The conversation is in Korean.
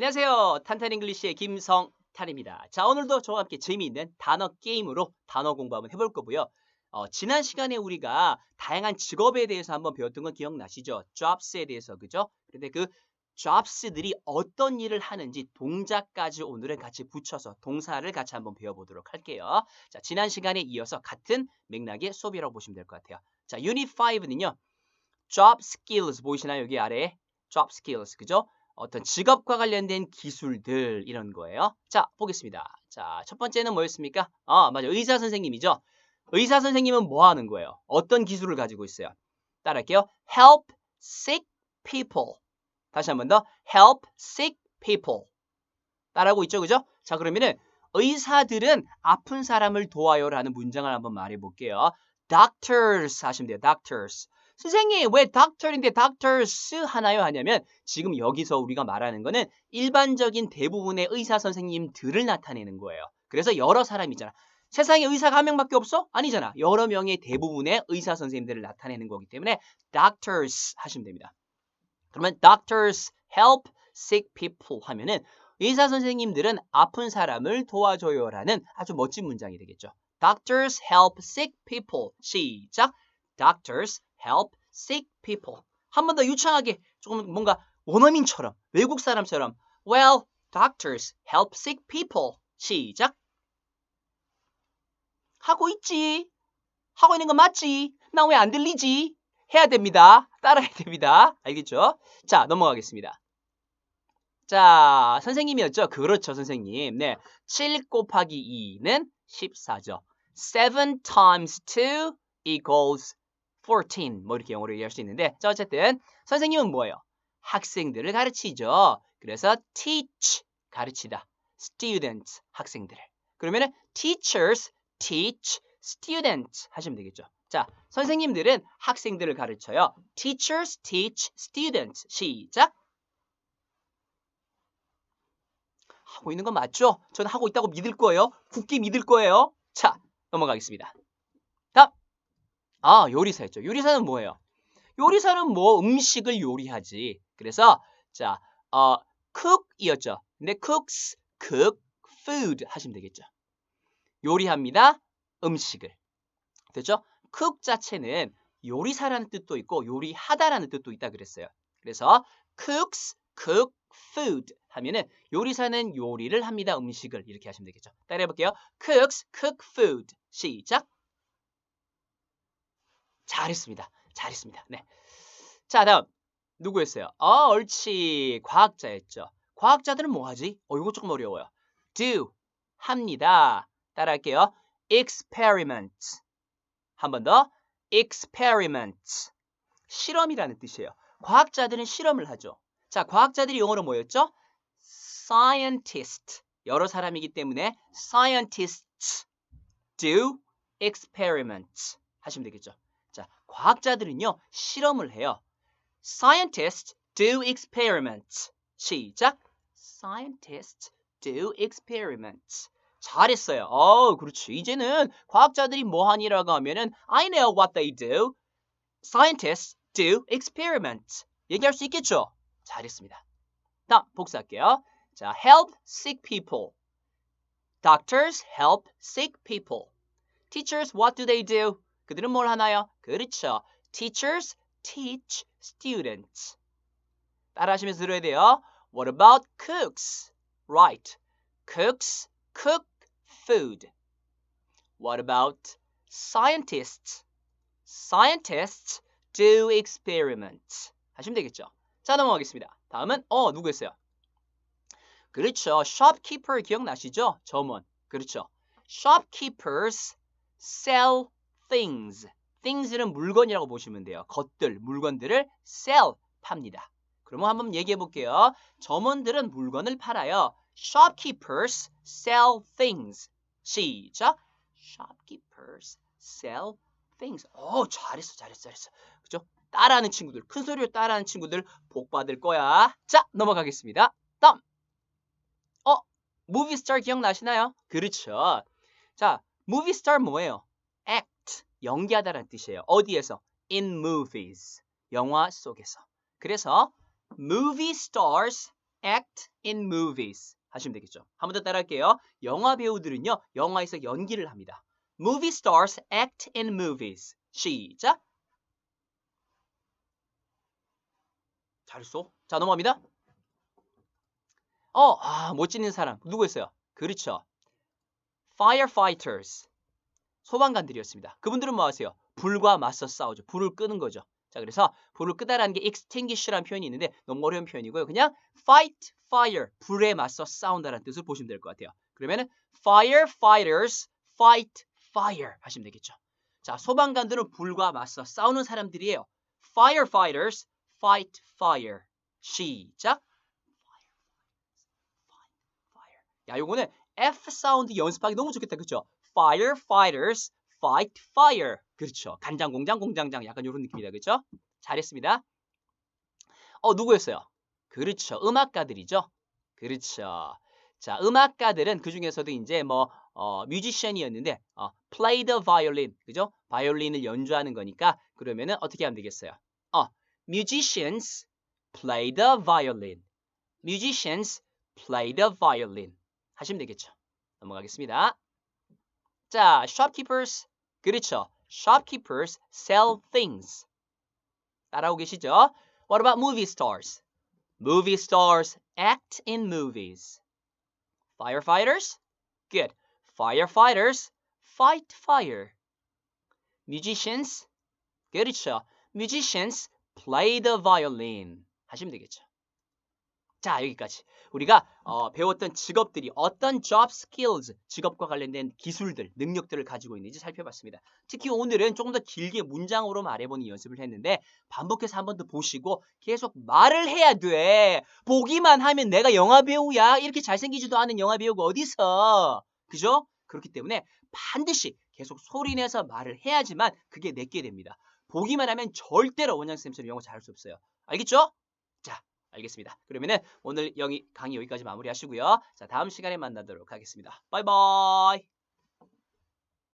안녕하세요. 탄탄 잉글리시의 김성탄입니다. 자, 오늘도 저와 함께 재미있는 단어 게임으로 단어 공부 한번 해볼 거고요. 어, 지난 시간에 우리가 다양한 직업에 대해서 한번 배웠던 건 기억나시죠? jobs에 대해서, 그죠? 근데 그 jobs들이 어떤 일을 하는지 동작까지 오늘은 같이 붙여서 동사를 같이 한번 배워보도록 할게요. 자, 지난 시간에 이어서 같은 맥락의 수업이라고 보시면 될 것 같아요. 자, Unit 5는요. job skills 보이시나요? 여기 아래에 job skills, 그죠? 어떤 직업과 관련된 기술들 이런 거예요. 자, 보겠습니다. 자, 첫 번째는 뭐였습니까? 아, 맞아. 의사 선생님이죠. 의사 선생님은 뭐 하는 거예요? 어떤 기술을 가지고 있어요? 따라할게요. help sick people. 다시 한 번 더. help sick people. 따라하고 있죠. 그죠? 자, 그러면은 의사들은 아픈 사람을 도와요라는 문장을 한번 말해 볼게요. doctors 하시면 돼요. doctors. 선생님 왜 doctor인데 doctors 하나요 하냐면 지금 여기서 우리가 말하는 거는 일반적인 대부분의 의사 선생님들을 나타내는 거예요. 그래서 여러 사람이잖아. 세상에 의사가 한 명밖에 없어? 아니잖아. 여러 명의 대부분의 의사 선생님들을 나타내는 거기 때문에 doctors 하시면 됩니다. 그러면 doctors help sick people 하면은 의사 선생님들은 아픈 사람을 도와줘요라는 아주 멋진 문장이 되겠죠. Doctors help sick people. 시작. Doctors help sick people. 한 번 더 유창하게 조금 뭔가 원어민처럼 외국 사람처럼 Well, doctors help sick people. 시작. 하고 있지. 하고 있는 거 맞지? 나 왜 안 들리지? 해야 됩니다. 따라해야 됩니다. 알겠죠? 자, 넘어가겠습니다. 자, 선생님이었죠? 그렇죠, 선생님. 네. 7 곱하기 2는 14죠. 7 times 2 equals 14. 뭐 이렇게 영어로 얘기할 수 있는데 자 어쨌든 선생님은 뭐예요? 학생들을 가르치죠. 그래서 teach 가르치다. student 학생들을. 그러면은 teachers teach students 하시면 되겠죠. 자, 선생님들은 학생들을 가르쳐요. teachers teach students. 시작. 하고 있는 건 맞죠? 저는 하고 있다고 믿을 거예요. 굳게 믿을 거예요. 자, 넘어가겠습니다. 답. 아, 요리사였죠. 요리사는 뭐예요? 요리사는 뭐 음식을 요리하지. 그래서 자, 어, cook이었죠. 근데 cooks, cook, food 하시면 되겠죠. 요리합니다. 음식을. 됐죠? cook 자체는 요리사라는 뜻도 있고 요리하다라는 뜻도 있다 그랬어요. 그래서 cooks, cook, food 하면은 요리사는 요리를 합니다. 음식을 이렇게 하시면 되겠죠. 따라해 볼게요. cooks, cook, food. 시작. 잘했습니다. 잘했습니다. 네. 자, 다음. 누구였어요? 어, 옳지. 과학자였죠. 과학자들은 뭐 하지? 어, 이거 조금 어려워요. do. 합니다. 따라할게요. experiment. 한 번 더. experiment. 실험이라는 뜻이에요. 과학자들은 실험을 하죠. 자, 과학자들이 영어로 뭐였죠? scientist. 여러 사람이기 때문에 scientists do experiments 하시면 되겠죠. 자, 과학자들은요, 실험을 해요. Scientists do experiments. 시작. Scientists do experiments. 잘했어요. 어, 그렇지. 이제는 과학자들이 뭐 하니라고 하면은 I know what they do. Scientists do experiments. 얘기할 수 있겠죠? 잘했습니다. 다음 복수할게요. 자, help sick people. Doctors help sick people. Teachers, what do they do? 그들은 뭘 하나요? 그렇죠. Teachers teach students. 따라하시면서 들어야 돼요. What about cooks? Right. Cooks cook food. What about scientists? Scientists do experiments. 하시면 되겠죠. 자, 넘어가겠습니다. 다음은 어, 누구였어요? 그렇죠. shopkeeper 기억나시죠? 점원. 그렇죠. shopkeepers sell things. Things는 물건이라고 보시면 돼요. 것들, 물건들을 sell, 팝니다. 그러면 한번 얘기해 볼게요. 점원들은 물건을 팔아요. shopkeepers sell things. 시작. shopkeepers sell things. 어, 잘했어, 잘했어, 잘했어. 그죠? 따라하는 친구들, 큰 소리로 따라하는 친구들 복 받을 거야. 자, 넘어가겠습니다. 다음. 어, movie star 기억나시나요? 그렇죠. 자, movie star 뭐예요? 연기하다라는 뜻이에요. 어디에서? in movies, 영화 속에서. 그래서 movie stars act in movies. 하시면 되겠죠. 한 번 더 따라할게요. 영화 배우들은요, 영화에서 연기를 합니다. Movie stars act in movies. 시작. 잘했어. 자, 넘어갑니다. 어, 아, 못 찍는 사람. 누구였어요? 그렇죠. firefighters. 소방관들이었습니다. 그분들은 뭐 하세요? 불과 맞서 싸우죠. 불을 끄는 거죠. 자, 그래서 불을 끄다라는 게 extinguish라는 표현이 있는데 너무 어려운 표현이고요. 그냥 fight fire, 불에 맞서 싸운다라는 뜻을 보시면 될 것 같아요. 그러면은 firefighters fight fire 하시면 되겠죠. 자, 소방관들은 불과 맞서 싸우는 사람들이에요. firefighters fight fire. 시작. 야, 요거는 F 사운드 연습하기 너무 좋겠다. 그렇죠? Firefighters fight fire. 그렇죠. 간장 공장 공장장 약간 이런 느낌이다. 그렇죠? 잘했습니다. 어, 누구였어요? 그렇죠. 음악가들이죠. 그렇죠. 자, 음악가들은 그 중에서도 이제 뭐 어, 뮤지션이었는데 어, play the violin. 그죠? 바이올린을 연주하는 거니까 그러면은 어떻게 하면 되겠어요? 어, musicians play the violin. musicians play the violin. 하시면 되겠죠. 넘어가겠습니다. 자, shopkeepers. 그렇죠. shopkeepers sell things. 따라오고 계시죠? What about movie stars? Movie stars act in movies. Firefighters? Good. Firefighters fight fire. Musicians? 그렇죠. Musicians play the violin. 하시면 되겠죠. 자, 여기까지. 우리가 어, 배웠던 직업들이 어떤 job skills, 직업과 관련된 기술들, 능력들을 가지고 있는지 살펴봤습니다. 특히 오늘은 조금 더 길게 문장으로 말해보는 연습을 했는데 반복해서 한 번 더 보시고 계속 말을 해야 돼. 보기만 하면 내가 영화 배우야. 이렇게 잘생기지도 않은 영화 배우가 어디서. 그죠? 그렇기 때문에 반드시 계속 소리내서 말을 해야지만 그게 내게 됩니다. 보기만 하면 절대로 원장쌤처럼 영어 잘할 수 없어요. 알겠죠? 자, 알겠습니다. 그러면은 오늘 영희 강의 여기까지 마무리하시고요. 자, 다음 시간에 만나도록 하겠습니다. 바이바이.